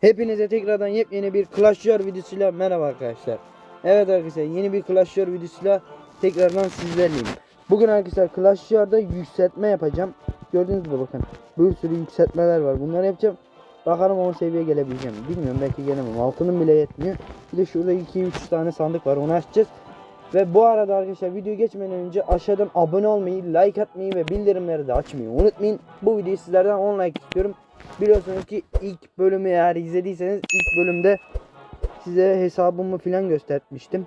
Hepinize tekrardan yepyeni bir Clash Royale videosuyla merhaba arkadaşlar. Evet arkadaşlar yeni bir Clash Royale videosuyla tekrardan sizlerleyim. Bugün arkadaşlar Clash Royale'da yükseltme yapacağım. Gördüğünüz gibi bakın bir sürü yükseltmeler var. Bunları yapacağım. Bakalım 10 seviyeye gelebileceğim. mi? Bilmiyorum belki gelemem. Altının bile yetmiyor. Bir de şurada 2-3 tane sandık var. Onu açacağız. Ve bu arada arkadaşlar video geçmeden önce aşağıdan abone olmayı, like atmayı ve bildirimleri de açmayı unutmayın. Bu videoyu sizlerden 10 like istiyorum. Biliyorsunuz ki ilk bölümü eğer izlediyseniz ilk bölümde size hesabımı filan göstermiştim.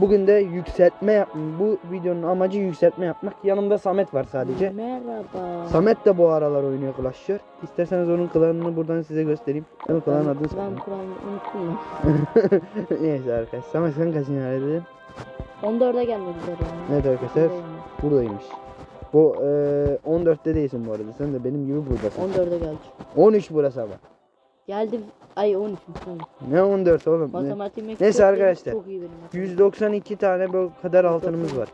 Bugün de yükseltme yap bu videonun amacı yükseltme yapmak. Yanımda Samet var sadece. Merhaba. Samet de bu aralar oynuyor Clash Royale. İsterseniz onun klanını buradan size göstereyim. Ben o klanın adını Ben söyleyeyim. Kur'an'ı unuttum. Neyse arkadaşlar. Samet sen kaçıncı halledin? 14'e gelmek üzere yani. Evet arkadaşlar. Buradaymış. Bu eee 14'te değilsin bu arada. Sen de benim gibi buradasın. 14'e geldik. 13 burası ama. Geldim. Ay 13 tamam. Ne 14 oğlum? Ne? Matematiğim Neyse çok- arkadaşlar, Çok iyi benim. 192 tane bu kadar altınımız var.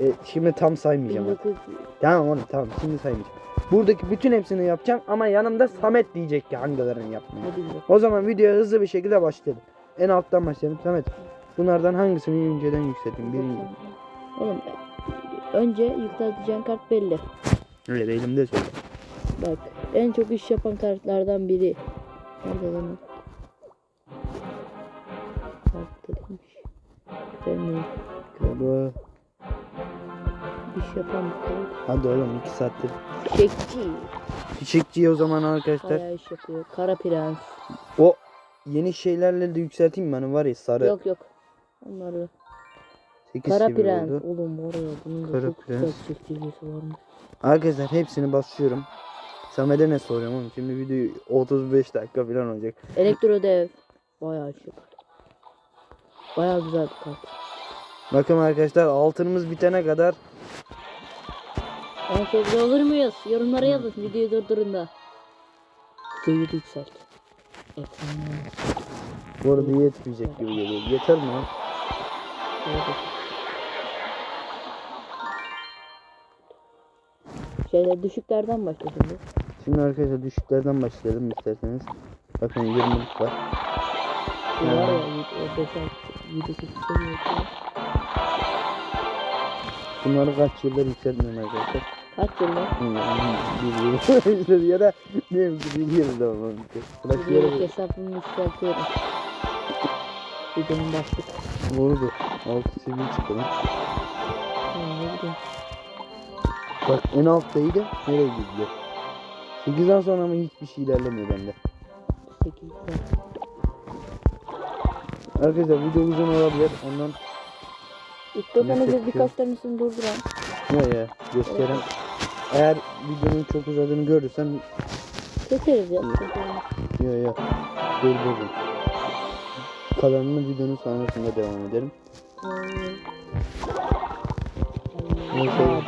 E, şimdi tam saymayacağım. artık. 1900 Tamam oğlum tamam şimdi saymayacağım. Buradaki bütün hepsini yapacağım ama yanımda Samet diyecek ki hangilerini diyeyim? O zaman videoya hızlı bir şekilde başlayalım. En alttan başlayalım Samet. Bunlardan hangisini önceden yükselteyim? Birinci. Oğlum önce yükselteceğin kart belli. Öyle elimde söyle. Bak en çok iş yapan kartlardan biri. Nerede lan? o? Karttaymış. Benim Bu. iş yapan bir kart. Hadi oğlum 2 saattir. Çekçi. Fişekçi o zaman arkadaşlar. Bayağı iş yapıyor. Kara prens. O yeni şeylerle de yükselteyim mi? Hani var ya sarı. Yok yok. Onları. 8 Kara seviye prens. oldu. Oğlum var ya bunun da Kara çok güzel prens. çekicisi varmış. Arkadaşlar hepsini basıyorum. Samet'e ne soruyorum oğlum? Şimdi video 35 dakika falan olacak. Elektro dev. Bayağı yapar. Bayağı güzel bir kart. Bakın arkadaşlar altınımız bitene kadar En sevgili olur muyuz? Yorumlara yazın. Videoyu durdurun da. Seviye yükselt. Efsane. bu arada yetmeyecek gibi geliyor. Yeter mi? lan? Evet. Şeyler düşüklerden başla şimdi. Şimdi arkadaşlar düşüklerden başlayalım isterseniz. Bakın 20'lik var. Ya. 5 6 7 8 seviye. yapıyor. Bunları kaç yıldır yükseltmiyorum arkadaşlar. Kaç? Hmm, Bir yıl. ya da diyelim ki bir yıl da olmamış. Bırak yere hesabımı yükseltiyorum. Videonun başlık. vurdu. 6 seviye çıktı lan. Ne bileyim. Bak en alttaydı. Nereye gidiyor? 8'den sonra ama hiçbir şey ilerlemiyor bende. 8 güzel. Arkadaşlar video uzun olabilir. Ondan İstiyorsanız biz birkaç tanesini durduran. ne ya gösteren. Eğer videonun çok uzadığını görürsen Keseriz ya. Ya ya dur dur dur. Kalanını videonun sonrasında devam ederim. Neyse.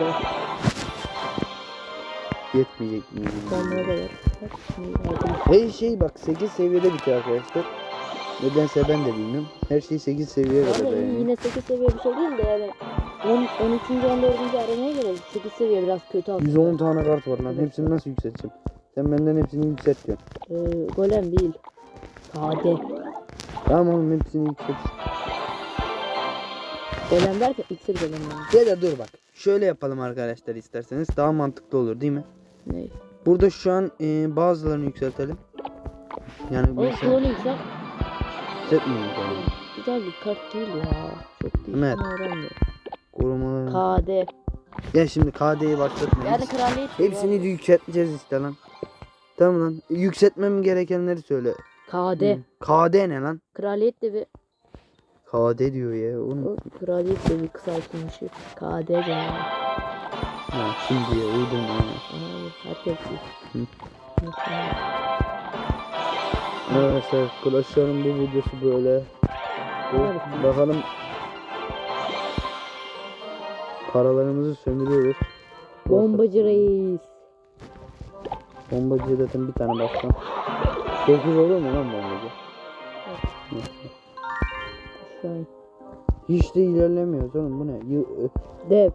Yetmeyecek mi? Hey şey bak 8 seviyede bitiyor arkadaşlar. Nedense ben de bilmiyorum. Her şey 8 seviyeye kadar Yani yine 8 seviye bir şey değil de yani 10, 13. 14. arenaya göre 8 seviye biraz kötü aslında. 110 tane kart var lan. Hepsini nasıl yükselteceğim? Sen benden hepsini yükselt diyorsun. Ee, golem değil. Sade. Tamam oğlum hepsini yükselt. Golem derken iksir golem yani. Ya da dur bak. Şöyle yapalım arkadaşlar isterseniz. Daha mantıklı olur değil mi? Ne? Burada şu an e, bazılarını yükseltelim. Yani Oğlum mesela klonu yüksel. yükseltmeyelim falan. Güzel bir kart değil ya. Çok değil. Öğrenmiyor. Korumaları. KD. Ya şimdi KD'yi başlatmayalım. Yani kraliyet. Hepsini de yükselteceğiz işte lan. Tamam lan. Yükseltmem gerekenleri söyle. KD. Hı. KD ne lan? Kraliyet de bir KD diyor ya. Oğlum. o kraliyet de bir kısaltılmışı. KD yani. Ha, şimdi ya uydum. Ay, herkes. Arkadaşlar Clash'ların bu videosu böyle. Bu, Evet. bakalım paralarımızı sömürüyoruz. Bombacı reis. Bombacıya zaten bir tane bassam. 9 olur mu lan bombacı? Şu an. Hiç de ilerlemiyoruz oğlum bu ne? Yı, ö, Dev.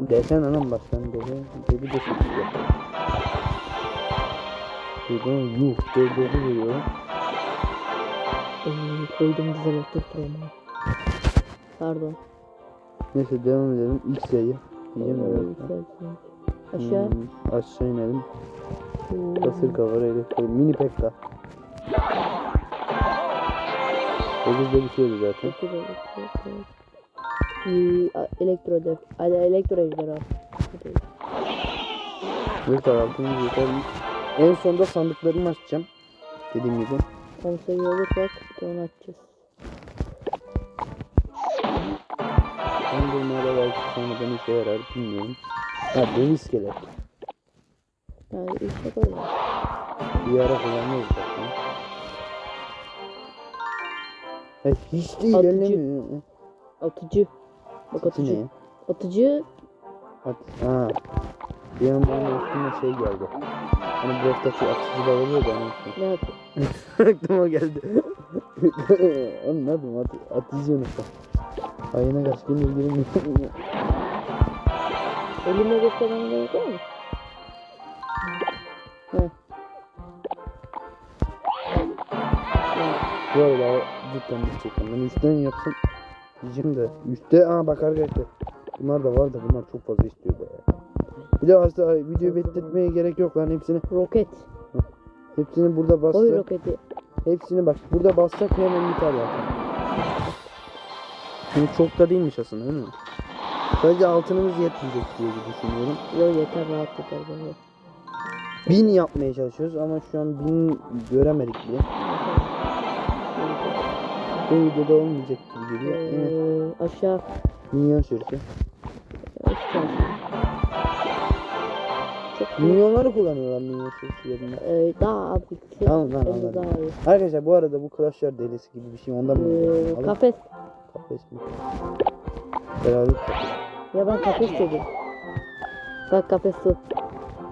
desen anam bak sen dedi. Dedi de yapalım. çıkıyordu. Yuh 9 veriyor. Ee, koydum güzel oturtur ama. Pardon. Neyse devam edelim. X sayı. Diyeceğim Ee. Aşağı. Hmm, aşağı inelim. Kasır kavarayla koy. Mini pekka. 9'da bitiyordu zaten. Dokuz oldu, dokuz. Ee, a- elektro def. Hadi elektro ejderha. Hadi. Bir tarafımız yeterli. En sonda sandıklarımı açacağım. Dediğim gibi. 10 seviye olursak bir de onu açacağız. Ben bunlara belki sonradan işe yarar bilmiyorum. Ha dev iskelet. Yani işte böyle. Bir ara kullanıyoruz zaten. Evet, hiç de Atıcı. ilerlemiyor. Atıcı. Bak Atıcı atıcı. ne? Atıcı. At ha. Bir an bana aklıma şey geldi. Hani bu haftaki atıcı da oluyor da unuttum. Ne atı? Aklıma geldi. Anladım at atıcı unuttum. Ayına kaç gündür girmiyor. Elimle göstermem gerek var mı? Heh. Bu arada cidden bitecek. Ben üstten yapsam diyeceğim de. Üstte aa bak arkadaşlar. Bunlar da var da bunlar çok fazla istiyor be. Bir de aslında video bekletmeye gerek yok lan hepsini. Roket. Hepsini burada bassak. roketi. Hepsini bak burada bassak hemen biter zaten. Şimdi çok da değilmiş aslında değil mi? Sadece altınımız yetmeyecek diye düşünüyorum. Yok yeter rahat yeter. Bin yapmaya çalışıyoruz ama şu an bin göremedik bile. Bu videoda olmayacak gibi Ee, aşağı. minyon sürüsü. aşağı. Minyonları kullanıyorlar minyon sürüsülerinde. Ee, daha az gitsin. Tamam lan anladım. Arkadaşlar bu arada bu Clash Royale delisi gibi bir şey ondan mı? Ee, kafes. Kafes mi? Beraber kafes. Ya ben kafes dedim. Bak kafes su.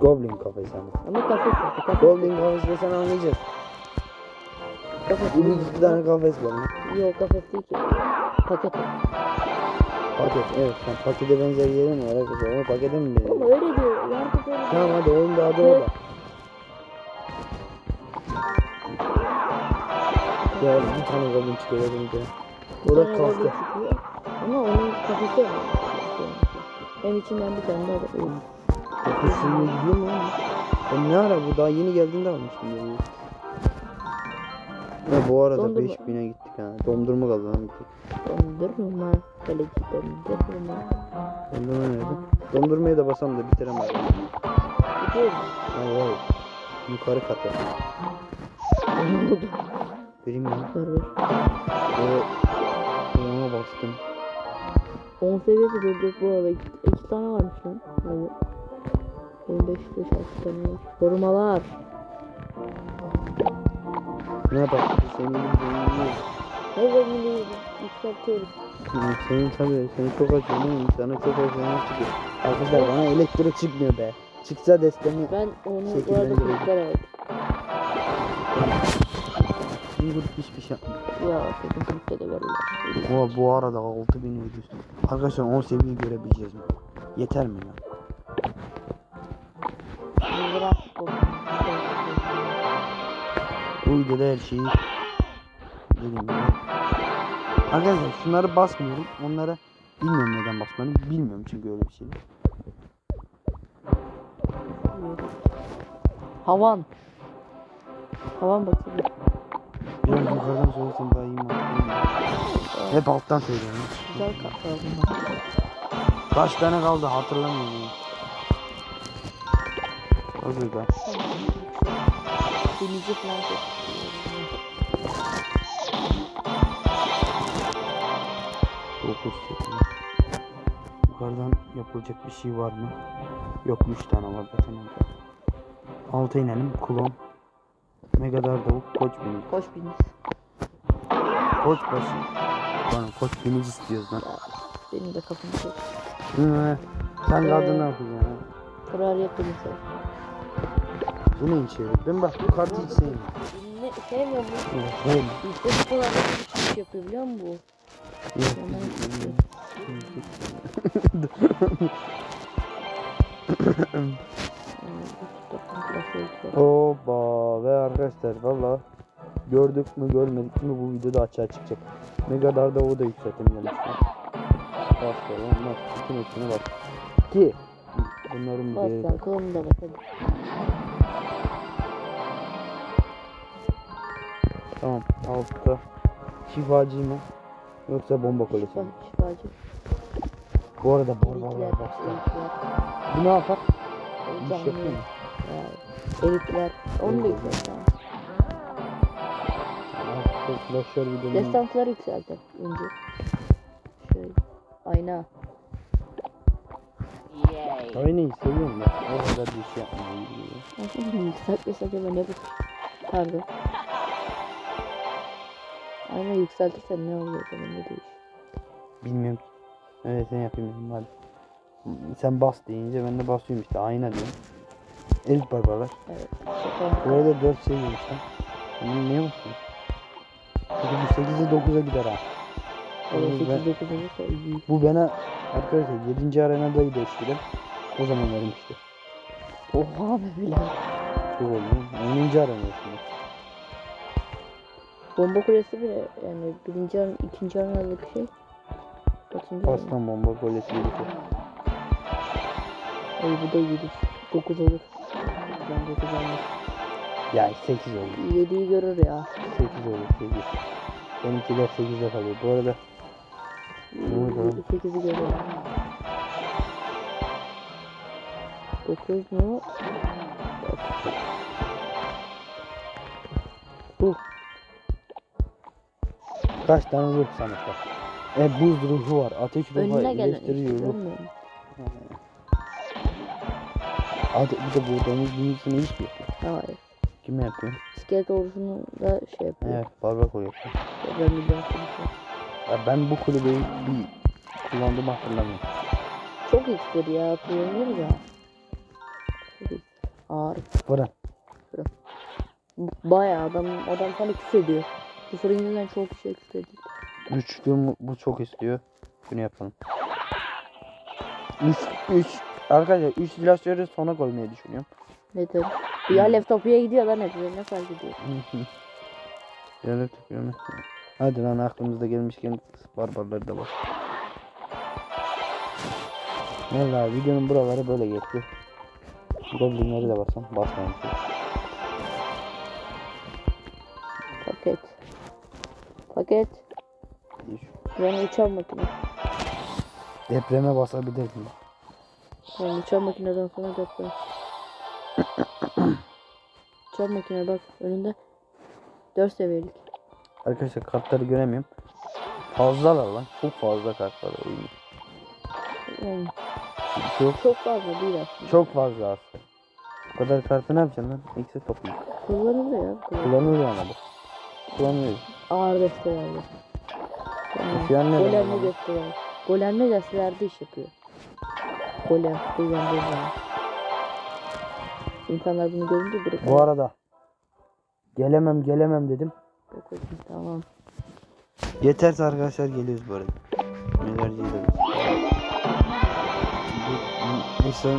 Goblin kafes ama. Ama kafes. Kafes. Goblin kafes desen anlayacağız. Kafes Bu değil. iki tane kafes var lan. Yok kafes değil ki. Paket. Paket evet sen pakete benzer yerin var arkadaşlar ama pakete mi Ama benziyor? öyle diyor. Yardım öyle. Tamam hadi oyunda adı o da. Ya bir tane goblin çıkıyor önce. O da kastı. Ama onun kafesi var. Hem içinden bir tane daha da Dokuz sürüye gidiyor mu oğlum? Ben ne ara bu daha yeni geldiğinde almıştım ya. Ya bu arada Dondurma. 5000'e gittik ha. Dondurma kaldı lan bir tek. Dondurma. Kaleci dondurma. Dondurma nerede? Dondurmayı da basam da bitiremedim. Gidiyoruz. Hayır hayır. Yukarı kata. Ne oldu? Vereyim ya. Ver. Ve ona bastım. 10 seviyesi durduk bu arada. 2, tane varmış lan. Evet. Benim 5 5 6 tane var. Korumalar. Ne yapalım? Senin zengin Ne zenginliği yükseltiyoruz. Senin tabii seni çok acıyor değil mi? Sana çok acıyor çıkıyor. Arkadaşlar bana elektro çıkmıyor be. Çıksa destemi Ben onu bu arada çocuklar bir grup hiçbir şey yapmıyor. Ya çocukta da verirler. Oha bu arada 6000 videosu. Arkadaşlar 10 seviye görebileceğiz mi? Yeter mi ya? Bu videoda her şeyi dediğim gibi. Arkadaşlar şunları basmıyorum. Onlara bilmiyorum neden basmıyorum. Bilmiyorum çünkü öyle bir şey. Havan. Havan bakayım. Biraz yukarıdan söylesem daha iyi olur? Hep alttan söylüyorum. Güzel bunlar. Kaç tane kaldı hatırlamıyorum. ya. Yüzden. Denizi falan çok. Dokuz sekiz. Yukarıdan yapılacak bir şey var mı? Yok 3 tane var zaten orada. Alta inelim. Klon. Megadar davuk. Koç binici. Koş biniz. Koç başı. Lan koç binici istiyoruz lan. Benim de kafam çok. Hı, sen Ee, kaldın ne yapacaksın ya? Kraliyet biniz. Bu ne içeri? Ben bak bu kartı hiç sevmiyorum. Ne sevmiyor mu? Evet, sevmiyorum. Bizde bu kadar da bir çıkış yapıyor biliyor musun bu? Yok. Oba ve arkadaşlar valla gördük mü görmedik mi bu videoda açığa çıkacak. Megadar'da o da yükseltim demiştim. Bas falan bas. Bütün hepsine bak. Ki bunların bir değeri. lan kılını da bas hadi. Tamam altta şifacı mı? Yoksa bomba kolesi Şifa, mi? şifacı. Bu arada borbalar bastı. Elitler. Bu ne yapar? Bir şey yapıyor mu? Ya, Elitler. Onu da yükselt tamam. Artık Flasher videonun Destansları yükseltir önce. Şöyle. Ayna. Aynayı seviyorum ya. O kadar bir şey yapmayı. Nasıl yükseltmesi acaba ne bu? Pardon. Ayna yükseltirsen ne oluyor zaman ne değişiyor? Bilmiyorum. Evet sen yapayım dedim hadi. Sen bas deyince ben de basıyorum işte ayna diyorum. Elit barbarlar. Evet. Bu arada 4 şey yemiş lan. Bunu niye basıyorsun? Çünkü bu 8'e 9'a gider ha. Evet ben- 8 9 olursa iyi. Bu bana arkadaşlar 7. arenadaydı eskiden. O zaman vermişti. Oha be bile. Çok oldu. 10. arenadasında. Bomba kulesi bile yani birinci an, ikinci aradaki şey. Kaçıncı? Pastan bomba kolesi yedik. Ay bu da 7. 9 olur. Ben 9 olmaz. Ya 8 oldu. 7'yi görür ya. 8 oldu 8. Benimkiler 8'de kalıyor. Bu arada oldu? 8'i görür. 9 mu? Kaç tane ruh sanat var? E buz ruhu var. Ateş ruhu var. Önüne gelen işte iyileştiriyor ruh. görmüyor musun? Hadi bir de bu domuz büyüsünü hiç mi yapıyor? Hayır. Kim yapıyor? İskelet ordusunu da şey yapıyor. Evet barbako yapıyor. Ben biliyorum çünkü. Ya ben bu kulübeyi bir kullandığımı hatırlamıyorum. Çok iksir ya. Kullanılır ya. Ağır. Fırın. Bayağı adam adam sana küfür ediyor. Küfür yüzünden çok küfür ediyor. Üçlü bu çok istiyor. Bunu yapalım. Üç, üç. Arkadaşlar 3 silahları sona koymayı düşünüyorum. Nedir? Ya laptopuya gidiyor lan hep. Ne fark ediyor? Yarı tutuyorum. Hadi lan aklımızda gelmişken barbarları da bak. Valla videonun buraları böyle geçti. Goblinleri de basam. Basmayın. Paket. Paket. Ben uçan makine. Depreme basabilirdim. Ben uçan makineden sonra deprem. uçan makine bak önünde. 4 seviyelik. Arkadaşlar kartları göremiyorum. Fazlalar lan. Çok fazla kart var oyunda. Yani Çok çok fazla değil aslında. çok fazla aslında. Bu kadar kartı ne yapacaksın lan? Eksi toplayayım. Kullanılıyor ya. kullan- Kullanılıyor ama bu. Kullanılıyor. Ağır an ne Golemli desteler. Golemli destelerde iş yapıyor. Golem kullandığı zaman. İnsanlar bunu görünce direkt Bu arada gelemem gelemem dedim. Dokuz, Tamam. Yeterse arkadaşlar geliyoruz bu arada. Bu, bu sen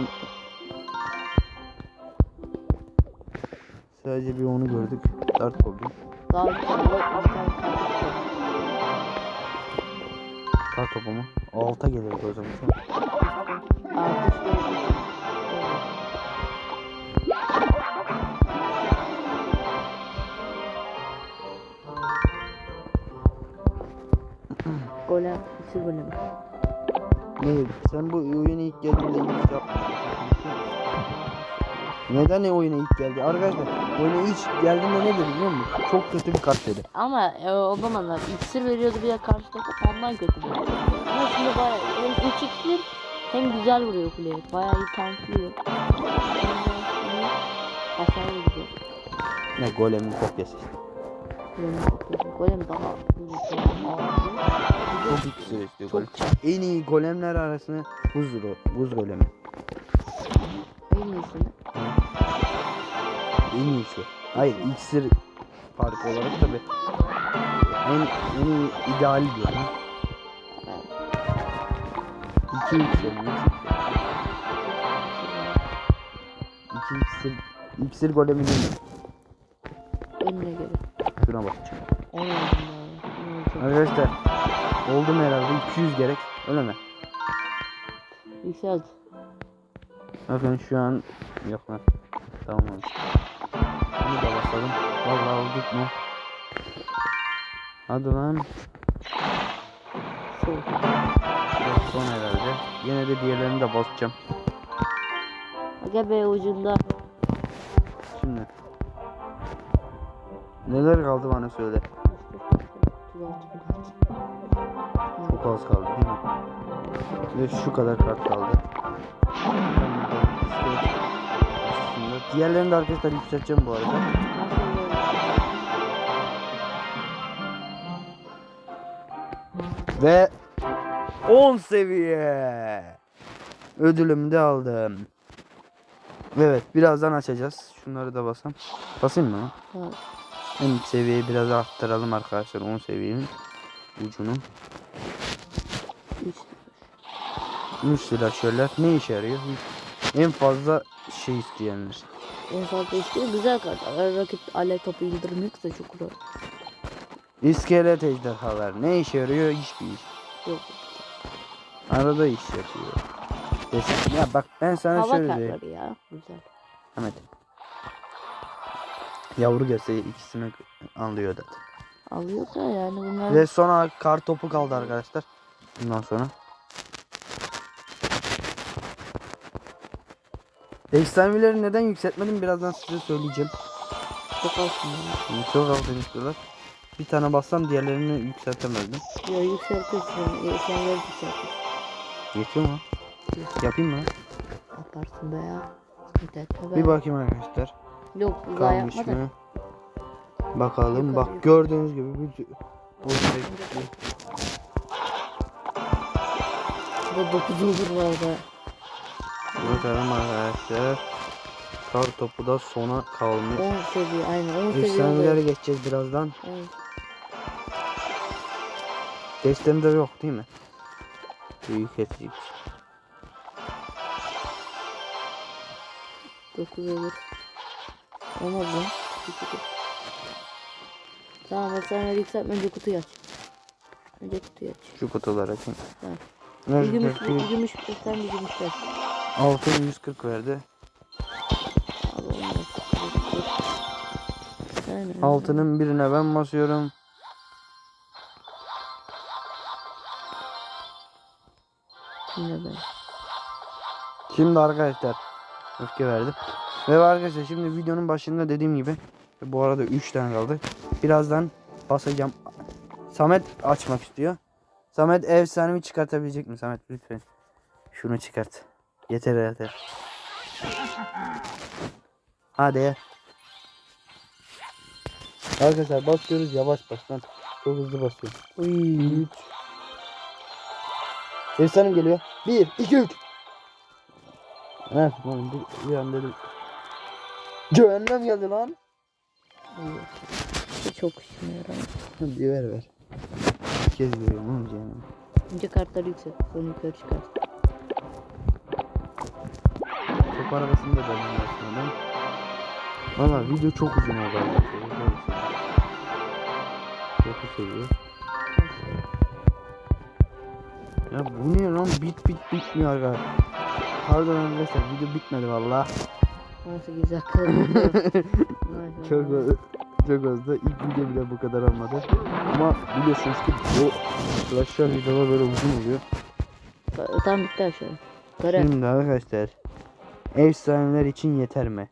sadece bir onu gördük. Dart Goblin. Daha bir tane bir tane. Kar topu mu? Alta gelirdi o zaman. Artı şey. Golem, iksir golemi. Ne? Sen bu oyuna ilk geldiğinde hiç yapmadın. Neden ne oyuna ilk geldi? Arkadaşlar oyuna ilk geldiğinde ne dedi biliyor musun? Çok kötü bir kart dedi. Ama e, o zamanlar iksir veriyordu bir de karşı takım ondan kötü bir. Ama şimdi bayağı hem 3 iksir hem güzel vuruyor kuleye. Bayağı iyi tanklıyor. Hasar vuruyor. Ne golemin kopyası işte. Golem kapıyor. Golem daha Çok yüksek istiyor golem. En iyi golemler arasında buz, buz golemi. en iyisini. En iyisi. Hayır iksir farkı olarak tabi. En, en iyi ideal diyorum. İki iksir. üç iksir. İki iksir İksir golemi değil mi? Önüne göre. Şuna bakacağım. Onu aldım ya. Arkadaşlar oldu mu herhalde 200 gerek öyle mi? Yükselt. Bakın şu an yok lan. Tamam olmuş. Bunu da basalım. Vallahi olduk mu? Hadi lan. Sol. Biraz son herhalde. Yine de diğerlerini de basacağım. Aga be ucunda. Şimdi. Neler kaldı bana söyle. Çok az kaldı değil mi? Ve şu kadar kart kaldı. Diğerlerini de arkadaşlar yükselteceğim bu arada. Ve 10 seviye. Ödülümü de aldım. Evet birazdan açacağız. Şunları da basam. Basayım mı? Evet. En seviyeyi biraz arttıralım arkadaşlar. 10 seviyenin ucunu. 3 3 silahşörler ne işe yarıyor? En fazla şey isteyenler. İstiyor. Güzel kart. Rakip alev topu yıldırım yoksa çok zor. İskelet ejderhalar ne işe yarıyor? Hiçbir iş. Yok. Arada iş yapıyor. Desin. Ya bak ben sana Hava şöyle diyeyim. kartları ya. Güzel. Ahmet. Yavru gelse ikisini anlıyor zaten. Alıyor da yani bunlar. Ve sonra kar topu kaldı arkadaşlar. Bundan sonra. Efsaneleri neden yükseltmedim birazdan size söyleyeceğim. Çok. Şimdi çok altın istiyorlar. Bir tane bassam diğerlerini yükseltemezdim. Ya yükseltirsin. Ver yükseltirsin. Yetiyor mu? Yapayım mı? Yaparsın be ya. Yeter. Bir bakayım arkadaşlar. Yok daha Kalmış yapma da. mı? Bakalım. Yukarı, Bak yukarı. gördüğünüz gibi bir o şey- Bu 9 olur bu arada. Bakalım arkadaşlar. Kar topu da sona kalmış. 10 seviye aynen 10 seviye Efsanelere geçeceğiz birazdan. Evet. Destemde yok değil mi? Büyük etçik. 9 olur. Olmaz lan. Tamam sen yükseltme önce kutuyu aç. Önce kutuyu aç. Şu kutular açın. Tamam. Bir gümüş, bir gümüş, bir gümüş ver. Altın 140 verdi. Altının birine ben basıyorum. Yine ben. Şimdi arkadaşlar öfke verdi. Ve arkadaşlar şimdi videonun başında dediğim gibi bu arada 3 tane kaldı. Birazdan basacağım. Samet açmak istiyor. Samet efsanemi çıkartabilecek mi Samet lütfen. Şunu çıkart. Yeter yeter. Hadi. Arkadaşlar basıyoruz yavaş bas lan. Çok hızlı basıyorum. Uy. Efsanem geliyor. 1 2 3. Heh, lan bir, bir an dedim. Cehennem geldi lan. Çok yarar. Bir ver ver. Bir kez veriyorum oğlum cehennem. Önce kartları yükselt. Sonra yukarı çıkart. Arabasını da benim aslında. Valla video çok uzun oldu arkadaşlar. Çok seviyor. Ya bu ne lan bit bit bitmiyor arkadaşlar. Pardon arkadaşlar video bitmedi valla. 18 dakika. Çok çok azdı. İlk video bile bu kadar olmadı. Ama biliyorsunuz ki bu arkadaşlar videolar böyle uzun oluyor. Tam bitti aşağı. Kare. Şimdi arkadaşlar efsaneler için yeter mi?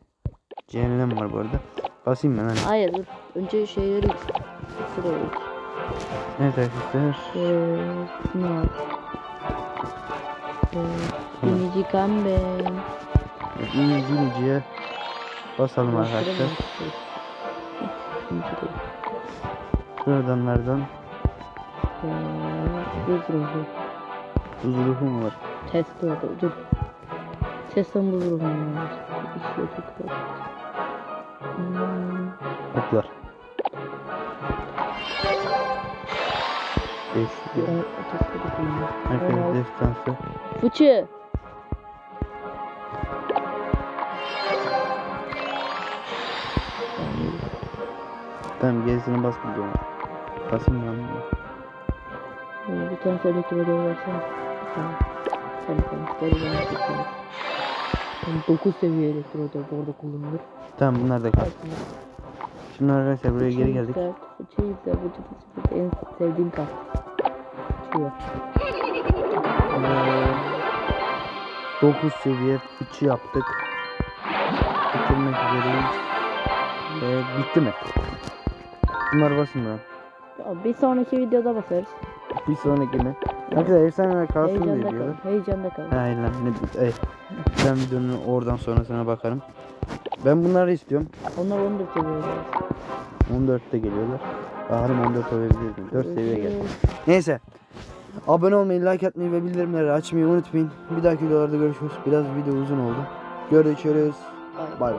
Cehennem var bu arada. Basayım ben hani. Hayır dur. Önce şeyleri. Sırayı. Evet arkadaşlar. Eee. Ne? Eee. Binici kambe. İyi dinleyiciye basalım arkadaşlar. Şuradan nereden? Dur dur. Buz ruhum var. Test dur. Testten bulurum ya. İşte çok. Hmm. Ateşte bakayım. Arkadaşlar destansı. Fıçı. Tamam gerisini basmayacağım. Basayım ben bunu. Ee, bir tane söyle elektroda versene. Tamam. Tamam tamam. Geri bana tutma. Tamam 9 seviye elektroda bu arada kullanılır. Tamam bunlar da kalsın. Şimdi arkadaşlar buraya geri geldik. Da bu da en sevdiğim kart. Fıçı 9 seviye fıçı yaptık. Bitirmek üzereyiz. Ee, bitti mi? Bunlar basın. Ya bir sonraki videoda basarız. Bir sonraki mi? Arkadaşlar efsaneler kalsın diye kal. Heyecanda kal. Hayır lan ne ey. Ben videonun oradan sonrasına bakarım. Ben bunları istiyorum. Onlar 14 seviye. 14'te geliyorlar. Baharım 14 olabilir. 4 seviye geldi. Neyse. Abone olmayı, like atmayı ve bildirimleri açmayı unutmayın. Bir dahaki videolarda görüşürüz. Biraz video uzun oldu. Görüşürüz. Bay bay.